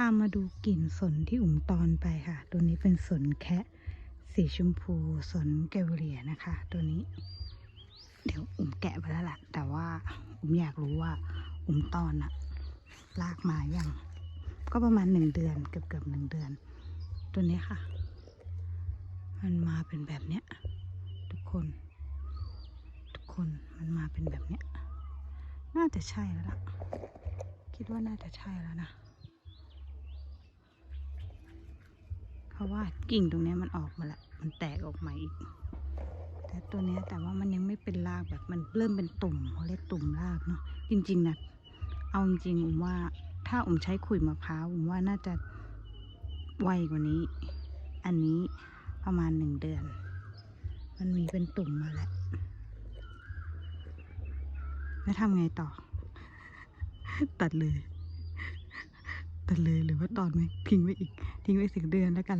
พามาดูกลิ่นสนที่อุ่มตอนไปค่ะ ตัวนี้เป็นสนแคะสีชมพูสนเกลเลียนะคะ ตัวนี้ เดี๋ยวอุ่มแกะไปแล้วแหละแต่ว่าอุ่มอยากรู้ว่าอุ่มตอนอะลากมาอยังก็ประมาณหนึ่งเดือนเกือบเกือบหนึ่งเดือน ตัวนี้ค่ะ มันมาเป็นแบบเนี้ยทุกคน ทุกคนมันมาเป็นแบบเนี้ยน่าจะใช่แล้วล่ะ คิดว่าน่าจะใช่แล้วนะ เพ ราะว่ากิ่งตรงนี้มันออกมาแล้วมันแตกออกมาอีก แต่ตัวนี้แต่ว่ามันยังไม่เป็นรากแบบมันเริ่มเป็นตุ่มเขาเรียกตุ่มรากเนาะจริง ๆนะเอาจริงๆผมว่าถ้าผมใช้ขุยมะพร้าวผมว่าน่าจะไวกว่านี้ อันนี้ประมาณหนึ่งเดือน มันมีเป็นตุ่มมาแล้วแล้วทำไงต่อ ตัดเลย ตัดเลยหรือว่าตอนไหมทิ้งไว้อีก ทิ้งไว้สิบเดือนแล้วกัน